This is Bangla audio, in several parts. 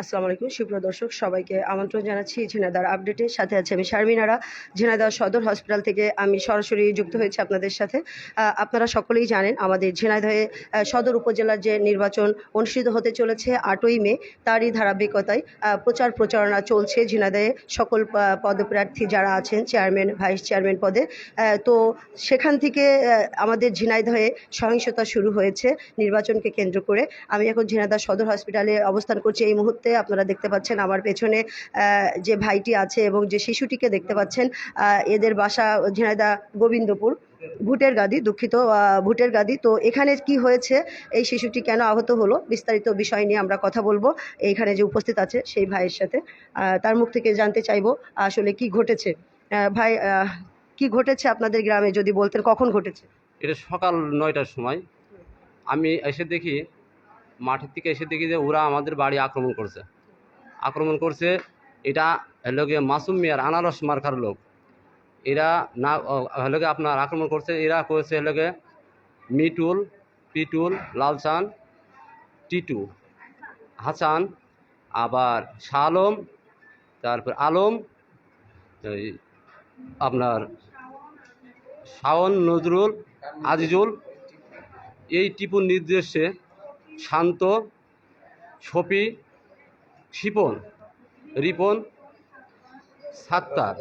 আসসালামু আলাইকুম, সুপ্রিয় দর্শক, সবাইকে আমন্ত্রণ জানাচ্ছি ঝিনাইদার আপডেটের সাথে আছে আমি শারমিনারা ঝিনাইদহ সদর হসপিটাল থেকে আমি সরাসরি যুক্ত হয়েছি আপনাদের সাথে। আপনারা সকলেই জানেন আমাদের ঝিনাইদহে সদর উপজেলার যে নির্বাচন অনুষ্ঠিত হতে চলেছে আটই মে, তারই ধারাবাহিকতায় প্রচার প্রচারণা চলছে ঝিনাইদহে। সকল পদপ্রার্থী যারা আছেন, চেয়ারম্যান, ভাইস চেয়ারম্যান পদে তো সেখান থেকে আমাদের ঝিনাইদহে সহিংসতা শুরু হয়েছে নির্বাচনকে কেন্দ্র করে। আমি এখন ঝিনাইদহ সদর হসপিটালে অবস্থান করছি এই মুহূর্তে। আপনারা দেখতে পাচ্ছেন আমার পেছনে যে ভাইটি আছে এবং যে শিশুটিকে দেখতে পাচ্ছেন এদের বাসা ঝিনাইদহ গোবিন্দপুর, ভুটের গাদি, দুঃখিত ভুটের গাদি। তো এখানে কি হয়েছে, এই শিশুটি কেন আহত হলো, বিস্তারিত বিষয় নিয়ে আমরা কথা বলব। এইখানে যে উপস্থিত আছে সেই ভাইয়ের সাথে তার মুখ থেকে জানতে চাইব আসলে কি ঘটেছে। ভাই কি ঘটেছে আপনাদের গ্রামে, যদি বলতেন কখন ঘটেছে? এটা সকাল নয়টার সময়। আমি এসে দেখি মাঠের থেকে এসে দেখি যে ওরা আমাদের বাড়ি আক্রমণ করছে। আক্রমণ করছে, এটা হলো গিয়ে মাসুম মিয়ার আনারস মার্কার লোক। এরা না হলো গিয়ে আপনার আক্রমণ করছে, এরা করেছে হলো গিয়ে মিটুল পিটুল লালচান টিটু, হাসান, আবার শাহ আলম তারপর আলম আপনার শাওন, নজরুল, আজিজুল, এই টিপুর নির্দেশে শান্ত শফি শিপন, রিপন, সাত্তার।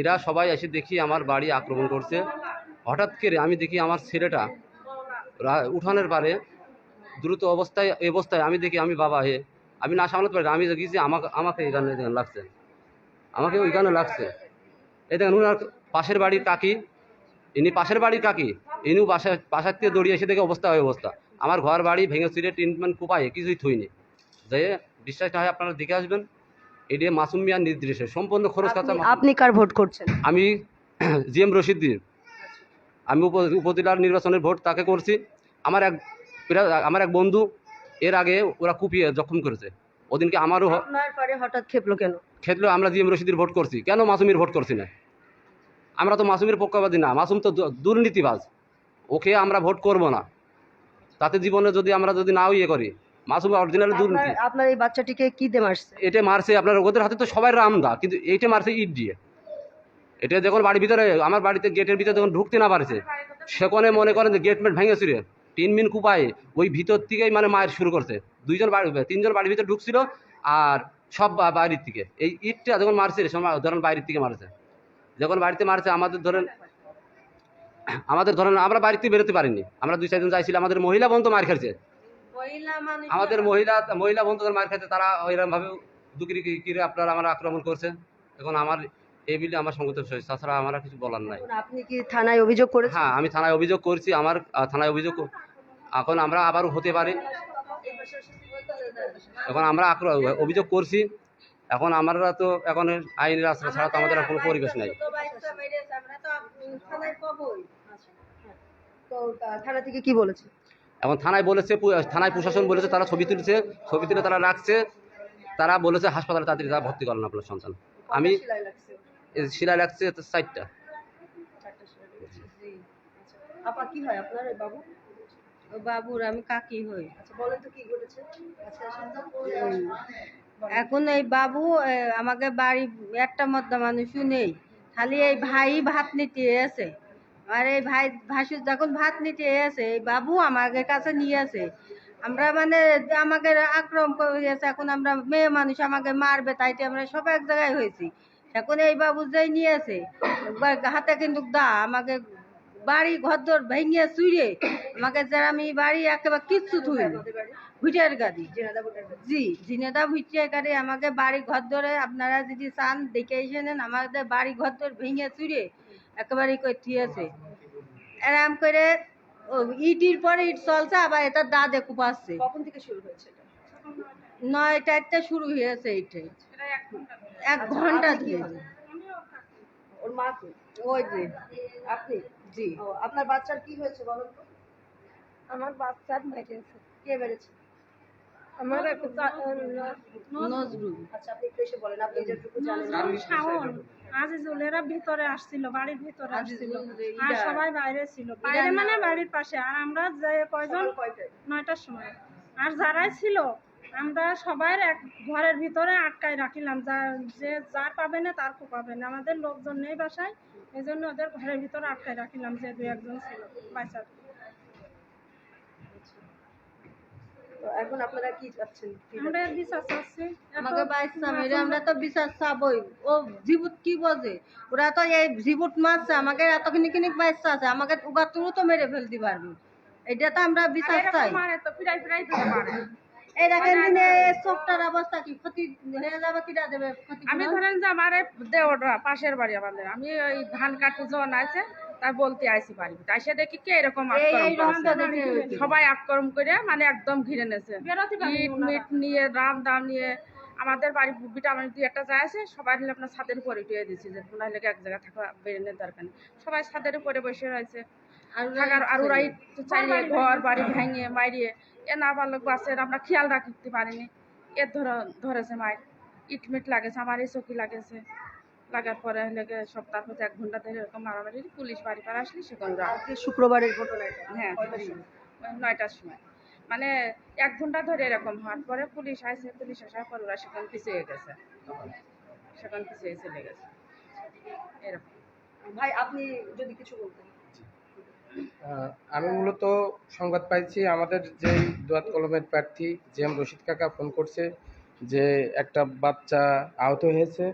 এরা সবাই এসে দেখি আমার বাড়ি আক্রমণ করছে। হঠাৎ করে আমি দেখি আমার ছেলেটা উঠানের পারে দ্রুত অবস্থায় অবস্থায় আমি দেখি আমি বাবা হে। আমি না সামলাতে পারি। আমি দেখি যে আমাকে আমাকে এখানে লাগছে। আমাকে ওইখানে লাগছে। এই দেখেন ওনার পাশের বাড়ির কাকি। ইনি পাশের বাড়ির কাকি। ইনিও বাসা বাসার থেকে দৌড়িয়ে এসে দেখে অবস্থা হয় অবস্থা। আমার ঘর বাড়ি ভেঙে চিরে ট্রিটমেন্ট কোপায় কিছুই থইনি যে বিশ্বাস না হয় আপনারা দেখে আসবেন এটি মাসুম মিয়ার নির্দেশে সম্পূর্ণ খরচ খরচা আপনি- কার ভোট করছেন? আমি জি এম রশিদ্দিন আমি উপ উপজেলার নির্বাচনের ভোট তাকে করছি। আমার এক আমার এক বন্ধু এর আগে ওরা কুপিয়ে জখম করেছে। ওদিনকে আমারও হঠাৎ খেপলো কেন? ক্ষেত্রে আমরা জি এম রশিদের ভোট করছি। কেন মাসুমের ভোট করছি না? আমরা তো মাসুমের পক্ষপাতী না মাসুম তো দুর্নীতিবাজ। ওকে আমরা ভোট করব না। তাতে জীবনে যদি আমরা যদি নাও ইয়ে করি মাসুম অরিজিনাল দুর্নীতি। আপনার- এই বাচ্চাটিকে কি দিয়ে মারছে? এটা মারছে আপনার ওদের হাতে তো সবাই রামদা কিন্তু এইটা মারছে ইট দিয়ে। এটা যখন বাড়ির ভিতরে আমার বাড়িতে গেটের ভিতরে যখন ঢুকতে না পারছে সেখানে মনে করেন যে গেট মেট ভেঙে ছিঁড়ে তিন মিন কুপায় ওই ভিতর থেকেই মানে মায়ের শুরু করছে। দুইজন বাড়ি তিনজন বাড়ির ভিতরে ঢুকছিল আর সব বাইরের থেকে। এই ইটটা যখন মারছে ধরেন বাইরের থেকে মারছে। যখন বাড়িতে মারছে আমাদের ধরেন আমাদের ধরেন আমরা বাড়িতে বেরোতে পারিনি। আমরা দুই চারজন যাইছিলাম আমাদের মহিলা বন্ধু মার খাইছে। আমাদের মহিলা মহিলা বন্ধুদের মার খাইতে তারা ওইরকম ভাবে দুকিরি কিরে আপনারা আমার আক্রমণ করছে এখন আমার এই বিলে আমার সঙ্গত বিষয় তাছাড়া আমার কিছু বলার নাই। আপনি কি থানায় অভিযোগ করেছেন? হ্যাঁ আমি থানায় অভিযোগ করছি আমার থানায় অভিযোগ এখন আমরা আবারও হতে পারি। এখন আমরা অভিযোগ করছি এখন আমরা তো এখন আইনের আশ্রয় ছাড়া তো আমাদের কোনো পরিবেশ নাই। তো থানা থেকে কি বলেছে এখন থানায় বলেছে থানায় প্রশাসন বলেছে তারা ছবি তুলছে ছবি তুলে তারা রাখছে তারা বলেছে হাসপাতালে তাড়াতাড়ি তারা ভর্তি করেন আপনার সন্তান আমি লাগছে? শিলা তো চারটা চারটা লাগছে। জি, আচ্ছা। আপা কি হয় আপনার বাবু বাবুর আমি কাকি হই আচ্ছা বলেন তো কি ঘটেছে আচ্ছা। এখন এই বাবু আমাকে বাড়ি একটা মধ্যে মানুষও নেই খালি এই ভাই ভাত নিতে এসে আর এই ভাই ভাসু যখন ভাত নিতে এসে, এই বাবু আমাকে কাছে নিয়ে আসে। আমরা মানে আমাকে আক্রমণ করেছে এখন আমরা মেয়ে মানুষ, আমাকে মারবে, তাইতে আমরা সব এক জায়গায় হয়েছি। এখন এই বাবু যেই নিয়ে আসে হাতে কিন্তু দা আমাকে বাড়ি ঘর ভেঙে চুড়ে আমাকে যারা আমি বাড়ি একেবারে কিচ্ছু বাড়ি? ভুটার গাড়ি। জেনাদা জি ঝিনেদা ভুটিয়ার গাড়ি, আমাকে বাড়ি ঘর ধরে আপনারা যদি চান, দেখে এসে নেন, আমাদের বাড়ি ঘর ধরে ভেঙে চুরে একেবারে কই থিয়েছে এরম করে ইটির পরে ইট চলছে আবার এটা দাদে কুপাচ্ছে কখন থেকে শুরু হয়েছে এটা? নয়টাতে শুরু হয়েছে এইটাই এক ঘণ্টা আপনি দিয়ে ওর মা কি? ওই যে আপনি? জি। আপনার বাচ্চার কি হয়েছে বলুন তো? আমার বাচ্চার মেরেছে কে মেরেছে? আমার নজরুল। আচ্ছা আপনি একটু এসে বলেন আপনি যেটুকু জানেন। নজরুল শাওন। আজিজুলেরা ভিতরে আসছিল বাড়ির ভিতরে আসছিল। আর সবাই বাইরে ছিল। বাইরে মানে বাড়ির পাশে। আর আমরা যে কয়জন? নয়টার সময়। আর যারাই ছিল আমরা সবাই এক ঘরের ভিতরে আটকাই রাখিলাম। যা যে যা পাবে না তার কো পাবে না। আমাদের লোকজন নেই বাসায়। এই জন্য ওদের ঘরের ভিতরে আটকাই রাখিলাম যে দু একজন ছিল বাচ্চা তো এখন আপনারা কি চাচ্ছেন? আমরা আমাকে আমরা তো বিশ্বাস চাবই। ও জীবুত কি বোঝে ওরা তো এই জীবুত মারছে আমাকে এতখানি কিনি বাইসা আছে আমাকে উগা তুরু তো মেরে ফেলতে পারবি। এটা তো আমরা বিশ্বাস চাই। এই দেখেন দিনে এই চোখটার অবস্থা কি ক্ষতি হয়ে যাবে কিটা দেবে আমি ধরেন যে আমার এই দেওয়াটা পাশের বাড়ি আমাদের। আমি ওই ধান কাটতে যখন আছে তাই বলতে আইসি বাড়ি আইসে দেখি কে এরকম সবাই আক্রমণ করে মানে একদম ঘিরে নেছে। ইট মিট নিয়ে রাম দাম নিয়ে আমাদের বাড়ি ভিটামিন দুই একটা যায় আছে সবাই মিলে আপনার ছাদের উপরে উঠিয়ে দিচ্ছি যে নাহলে এক জায়গায় থাকা বেরোনোর দরকার নেই। সবাই ছাদের উপরে বসে রয়েছে। আর থাকার আর ওরা ইট চালিয়ে ঘর বাড়ি ভেঙে মারিয়ে এ না পারল বাসের আমরা খেয়াল রাখতে পারিনি। এর ধর ধরেছে মায়ের। ইট মিট লাগেছে আমার এই চকি লাগেছে। লাগার পরে হলে গিয়ে সপ্তাহ হতে এক ঘণ্টা ধরে এরকম মারামারি পুলিশ বাড়ি পার আসলে সেখানে শুক্রবারের ঘটনা হ্যাঁ? নয়টার সময়। মানে এক ঘণ্টা ধরে এরকম হওয়ার পরে পুলিশ আসে পুলিশ আসার পর ওরা সেখানে পিছিয়ে গেছে। সেখানে পিছিয়ে চলে গেছে। এরকম। ভাই আপনি যদি কিছু বলতেন। আমি মূলত সংবাদ পাইছি আমাদের যে দোয়াত কলমের প্রার্থী জে এম রশিদ কাকা ফোন করছে যে একটা বাচ্চা আহত হয়েছে।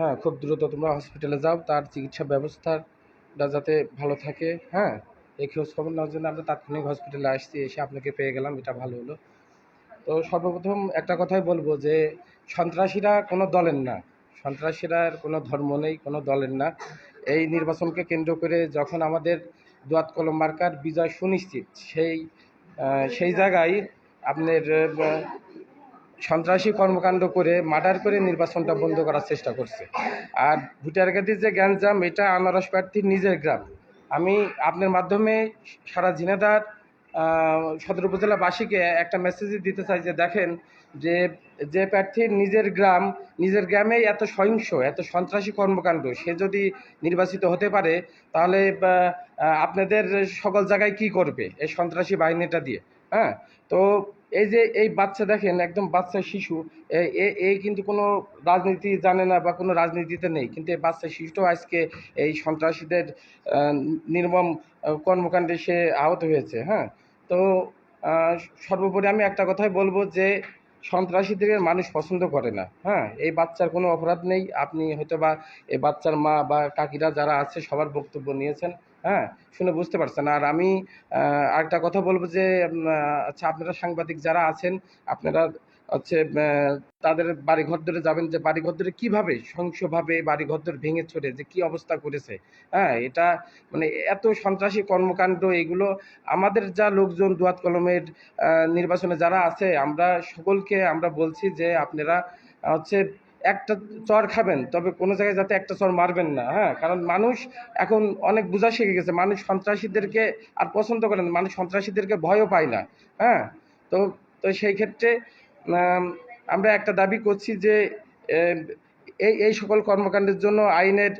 হ্যাঁ খুব দ্রুত তোমরা হসপিটালে যাও, তার চিকিৎসা ব্যবস্থাটা যাতে ভালো থাকে হ্যাঁ? এই খোঁজ খবর নেওয়ার জন্য আমরা তাৎক্ষণিক হসপিটালে আসছি, এসে আপনাকে পেয়ে গেলাম, এটা ভালো হলো। তো সর্বপ্রথম একটা কথাই বলব যে, সন্ত্রাসীরা কোনো দলের না সন্ত্রাসীরা কোনো ধর্ম নেই, কোনো দলের না। এই নির্বাচনকে কেন্দ্র করে যখন আমাদের দোয়াত কলম মার্কার বিজয় সুনিশ্চিত, সেই সেই জায়গায় আপনার সন্ত্রাসী কর্মকাণ্ড করে মার্ডার করে নির্বাচনটা বন্ধ করার চেষ্টা করছে। আর ভোটারগাতির যে গ্যাঞ্জাম এটা আনারস প্রার্থীর নিজের গ্রাম। আমি আপনার মাধ্যমে সারা ঝিনাদার আহ, সদর উপজেলাবাসীকে একটা মেসেজ দিতে চাই যে দেখেন যে যে প্রার্থীর নিজের গ্রাম নিজের গ্রামেই এত সহিংস এত সন্ত্রাসী কর্মকাণ্ড সে যদি নির্বাচিত হতে পারে তাহলে আপনাদের সকল জায়গায় কি করবে এই সন্ত্রাসী বাহিনীটা দিয়ে? হ্যাঁ? তো এই যে এই বাচ্চা দেখেন, একদম বাচ্চা শিশু এই কিন্তু কোনো রাজনীতি জানে না বা কোনো রাজনীতিতে নেই। কিন্তু এই বাচ্চা শিশুটাও আজকে এই সন্ত্রাসীদের নির্মম কর্মকাণ্ডে সে আহত হয়েছে হ্যাঁ? তো সর্বোপরি আমি একটা কথাই বলব যে সন্ত্রাসীদের মানুষ পছন্দ করে না হ্যাঁ? এই বাচ্চার কোনো অপরাধ নেই। আপনি হয়তো বা এই বাচ্চার মা বা কাকিরা যারা আছে সবার বক্তব্য নিয়েছেন। হ্যাঁ শুনে বুঝতে পারছেন। আর আমি আরেকটা কথা বলব যে আচ্ছা আপনারা সাংবাদিক যারা আছেন, আপনারা হচ্ছে তাদের বাড়ি ঘর ধরে যাবেন যে বাড়ি ঘর ধরে কীভাবে সহিংসভাবে বাড়ি ঘর ধরে ভেঙে চড়ে যে কী অবস্থা করেছে। হ্যাঁ এটা মানে এত সন্ত্রাসী কর্মকাণ্ড, এগুলো আমাদের যা লোকজন দুয়াত কলমের নির্বাচনে যারা আছে, আমরা সকলকে আমরা বলছি যে আপনারা হচ্ছে একটা চর খাবেন তবে কোনো জায়গায় যাতে একটা চর মারবেন না হ্যাঁ? কারণ মানুষ এখন অনেক বোঝা শিখে গেছে মানুষ সন্ত্রাসীদেরকে আর পছন্দ করেন মানুষ সন্ত্রাসীদেরকে ভয়ও পায় না হ্যাঁ? তো তো সেই ক্ষেত্রে আমরা একটা দাবি করছি যে এই এই সকল কর্মকাণ্ডের জন্য আইনের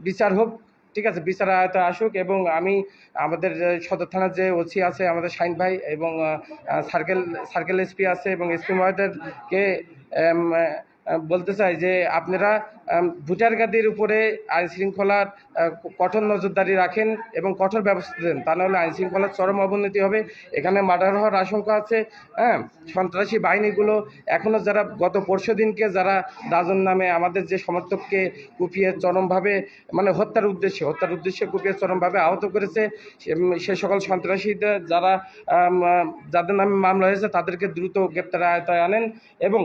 বিচার হোক ঠিক আছে বিচার আয়তা আসুক এবং আমি আমাদের সদর থানার যে ওসি আছে আমাদের শাইন ভাই এবং সার্কেল সার্কেল এসপি আছে এবং এসপি আহ, বলতে চাই যে আপনারা আম, ভোটার গাদির উপরে আইন শৃঙ্খলার কঠোর নজরদারি রাখেন এবং কঠোর ব্যবস্থা দেন তা নাহলে আইন শৃঙ্খলার চরম অবনতি হবে। এখানে মার্ডার হওয়ার আশঙ্কা আছে হ্যাঁ? সন্ত্রাসী বাহিনীগুলো এখনও যারা গত পরশু দিনকে যারা দাজন নামে আমাদের যে সমর্থককে কুপিয়ে চরমভাবে মানে হত্যার উদ্দেশ্যে হত্যার উদ্দেশ্যে কুপিয়ে চরমভাবে আহত করেছে সে- সকল সন্ত্রাসীদের যারা যাদের নামে মামলা হয়েছে তাদেরকে দ্রুত গ্রেপ্তার আয়তায় আনেন এবং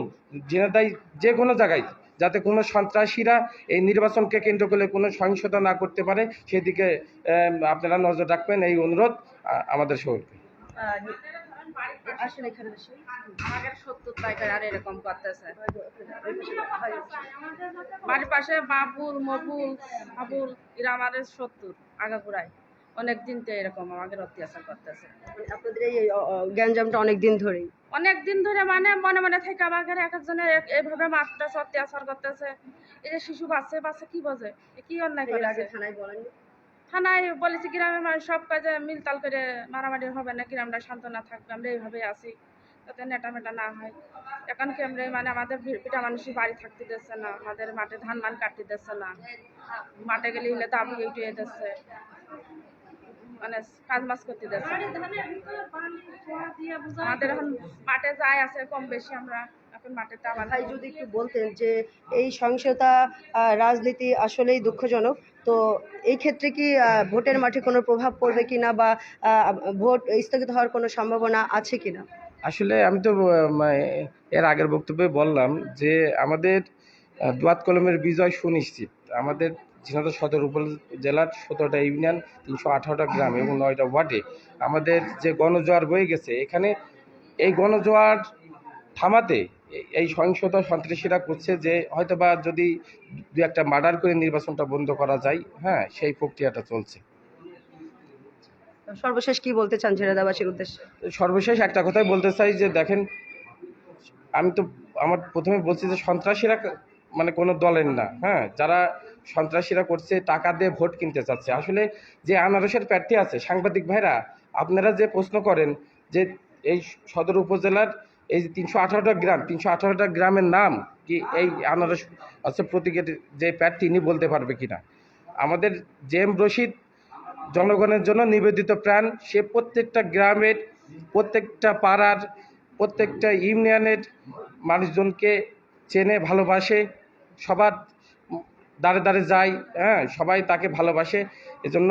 যে কোনো জায়গায় যাতে কোনো সন্ত্রাসীরা এই নির্বাচনকে কেন্দ্র করে কোনো সহিংসতা না করতে পারে সেদিকে আপনারা নজর রাখবেন এই অনুরোধ আমাদের সকলকে এখানে আমাদের সত্তর টাকার আর এরকম করতেছে ভাই, ভাই, বাড়ির পাশে বাবুল মবুল আবুল এরা আমাদের সত্তর আগাগোড়ায় অনেক দিন তো এরকম আমাদের অত্যাচার করতেছে। মানে আপনাদের এই গ্যাঞ্জামটা অনেক দিন ধরেই? অনেক দিন ধরে মানে মনে মনে থেকে আমাকে এক একজনের এক- এইভাবে মারতেছে অত্যাচার করতেছে। এই যে শিশু বাচ্চা বাচ্চা কি বোঝে? কি অন্যায় করে আগে থানায় বলেননি? থানায় বলেছি গ্রামের মানুষ সব কাজে মিলতাল করে মারামারি হবে না গ্রামটা শান্ত না থাকবে আমরা এইভাবে আছি যাতে নেটা মেটা না হয়। এখন কেমনে মানে আমাদের পিঠা মানুষই বাড়ি থাকতে দিচ্ছে না আমাদের মাঠে ধান মান কাটতে দিচ্ছে না। মাঠে গেলে হলে দাবি উঠিয়ে দিচ্ছে। মানে কাজ করতে বুঝা আমাদের এখন মাঠে যাই আছে কম বেশি আমরা এখন মাঠে আবার ভাই যদি একটু বলতেন যে এই সহিংসতা রাজনীতি আসলেই দুঃখজনক। তো এই ক্ষেত্রে কি ভোটের মাঠে কোনো প্রভাব পড়বে কিনা বা ভোট স্থগিত হওয়ার কোনো সম্ভাবনা আছে কিনা? আসলে আমি তো মানে এর আগের বক্তব্যে বললাম যে আমাদের দোয়াত কলমের বিজয় সুনিশ্চিত। আমাদের ঝিনাইদহ সদর উপজেলার সতেরোটা ইউনিয়ন তিনশো আঠারোটা গ্রাম এবং নয়টা ওয়ার্ডে। আমাদের যে গণজোয়ার বয়ে গেছে এখানে এই গণজোয়ার থামাতে এই সহিংসতা সন্ত্রাসীরা করছে যে হয়তোবা যদি দু একটা মার্ডার করে নির্বাচনটা বন্ধ করা যায় হ্যাঁ সেই প্রক্রিয়াটা চলছে। সর্বশেষ কি বলতে চান ঝেড়েদাবাসীর উদ্দেশ্যে? সর্বশেষ একটা কথাই বলতে চাই যে দেখেন আমি তো আমার প্রথমে বলছি যে সন্ত্রাসীরা মানে কোনো দলের না হ্যাঁ যারা সন্ত্রাসীরা করছে, টাকা দিয়ে ভোট কিনতে চাচ্ছে। আসলে যে আনারসের প্রার্থী আছে, সাংবাদিক ভাইরা, আপনারা যে প্রশ্ন করেন যে এই সদর উপজেলার এই যে তিনশো আঠারোটা গ্রাম, তিনশো আঠারোটা গ্রামের নাম কি এই আনারস আছে প্রতীকের যে প্রার্থী ইনি বলতে পারবে কিনা? আমাদের জেম রশিদ, জনগণের জন্য নিবেদিত প্রাণ, সে প্রত্যেকটা গ্রামের, প্রত্যেকটা পাড়ার, প্রত্যেকটা ইউনিয়নের মানুষজনকে চেনে, ভালোবাসে, সবার দাঁড়ে দাঁড়ে যায় হ্যাঁ সবাই তাকে ভালোবাসে। এজন্য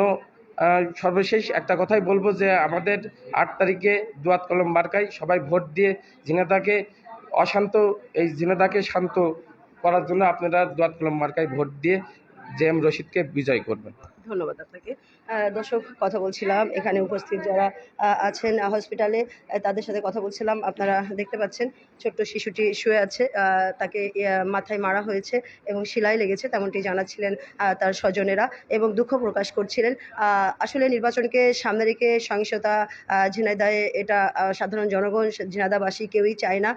সর্বশেষ একটা কথাই বলব যে আমাদের আট তারিখে দুয়াত কলম মার্কায় সবাই ভোট দিয়ে ঝিনাদাকে অশান্ত, এই ঝিনাদাকে শান্ত করার জন্য আপনারা দুয়াত কলম মার্কায় ভোট দিয়ে জে এম রশিদকে বিজয় করবেন। ধন্যবাদ আপনাকে। দর্শক কথা বলছিলাম। এখানে উপস্থিত যারা আছেন হসপিটালে তাদের সাথে কথা বলছিলাম। আপনারা দেখতে পাচ্ছেন ছোট্ট শিশুটি শুয়ে আছে তাকে মাথায় মারা হয়েছে এবং সেলাই লেগেছে তেমনটি জানাচ্ছিলেন তার স্বজনেরা এবং দুঃখ প্রকাশ করছিলেন। আসলে নির্বাচনকে সামনে রেখে সহিংসতা আহ, ঝিনাইদহে এটা সাধারণ জনগণ ঝিনাদাবাসী কেউই চায় না।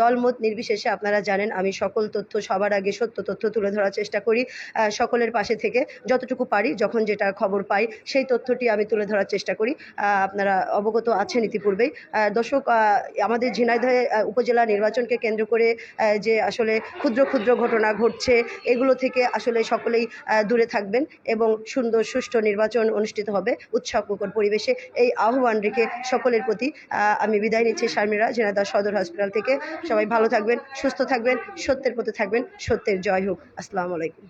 দলমত নির্বিশেষে আপনারা জানেন আমি সকল তথ্য সবার আগে সত্য তথ্য তুলে ধরার চেষ্টা করি। সকলের পাশে থেকে যতটুকু পারি যখন যেটা খবর পাই, সেই তথ্যটি আমি তুলে ধরার চেষ্টা করি। আপনারা অবগত আছেন ইতিপূর্বেই। দর্শক আমাদের ঝিনাইদহে উপজেলা নির্বাচনকে কেন্দ্র করে যে আসলে ক্ষুদ্র ক্ষুদ্র ঘটনা ঘটছে, এগুলো থেকে আসলে সকলেই দূরে থাকবেন এবং সুন্দর, সুষ্ঠু নির্বাচন অনুষ্ঠিত হবে উৎসবমুখর পরিবেশে। এই আহ্বান রেখে সকলের প্রতি আমি বিদায় নিচ্ছি শারমিরা, ঝিনাইদহ সদর হসপিটাল থেকে। সবাই ভালো থাকবেন, সুস্থ থাকবেন, সত্যের পথে থাকবেন। সত্যের জয় হোক। আসসালামু আলাইকুম।